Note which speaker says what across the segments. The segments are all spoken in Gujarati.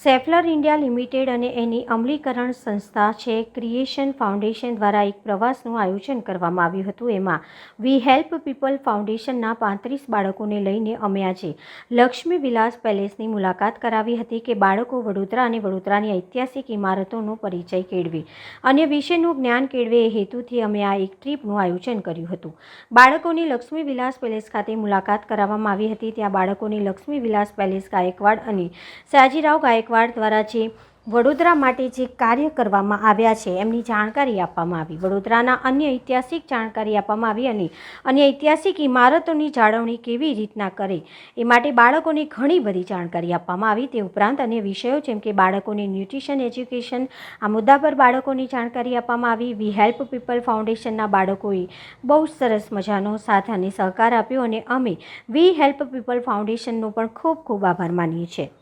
Speaker 1: સેફલર ઇન્ડિયા લિમિટેડ અને એની અમલીકરણ સંસ્થા છે, ક્રિએશન ફાઉન્ડેશન દ્વારા એક પ્રવાસનું આયોજન કરવામાં આવ્યું હતું. એમાં વી હેલ્પ પીપલ ફાઉન્ડેશનના પાંત્રીસ બાળકોને લઈને અમે આજે લક્ષ્મી વિલાસ પેલેસની મુલાકાત કરાવી હતી કે બાળકો વડોદરા અને વડોદરાની ઐતિહાસિક ઇમારતોનો પરિચય કેળવે અને વિશેનું જ્ઞાન કેળવે એ હેતુથી અમે આ એક ટ્રીપનું આયોજન કર્યું હતું. બાળકોની લક્ષ્મી વિલાસ પેલેસ ખાતે મુલાકાત કરાવવામાં આવી હતી. ત્યાં બાળકોની લક્ષ્મી વિલાસ પેલેસ ગાયકવાડ અને સયાજીરાવ ગાયકવાડ દ્વારા જે વડોદરા માટે જે કાર્ય કરવામાં આવ્યા છે, એમની જાણકારી આપવામાં આવી. વડોદરાના અન્ય ઐતિહાસિક જાણકારી આપવામાં આવી અને અન્ય ઐતિહાસિક ઇમારતોની જાળવણી કેવી રીતના કરે, એ માટે બાળકોને ઘણી બધી જાણકારી આપવામાં આવી. તે ઉપરાંત અન્ય વિષયો જેમ કે બાળકોની ન્યુટ્રિશન એજ્યુકેશન, આ મુદ્દા પર બાળકોની જાણકારી આપવામાં આવી. વી હેલ્પ પીપલ ફાઉન્ડેશનના બાળકોએ બહુ સરસ મજાનો સાથ અને સહકાર આપ્યો અને અમે વી હેલ્પ પીપલ ફાઉન્ડેશનનો પણ ખૂબ ખૂબ આભાર માનીએ છીએ.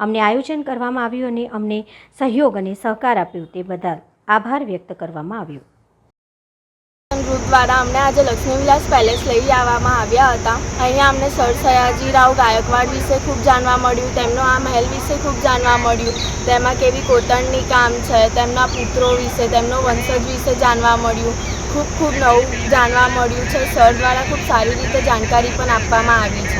Speaker 1: અમને આયોજન કરવામાં આવ્યું અને અમને સહયોગ અને સહકાર આપ્યો તે બદલ આભાર વ્યક્ત કરવામાં આવ્યો.
Speaker 2: ગ્રુપ દ્વારા અમને આજે લક્ષ્મીવિલાસ પેલેસ લઈ આવવામાં આવ્યા હતા. અહીંયા અમને સર સયાજીરાવ ગાયકવાડ વિશે ખૂબ જાણવા મળ્યું, તેમનો આ મહેલ વિશે ખૂબ જાણવા મળ્યું, તેમાં કેવી કોતરણી કામ છે, તેમના પુત્રો વિશે, તેમનો વંશજ વિશે જાણવા મળ્યું. ખૂબ ખૂબ નવું જાણવા મળ્યું છે. સર દ્વારા ખૂબ સારી રીતે જાણકારી પણ આપવામાં આવી છે.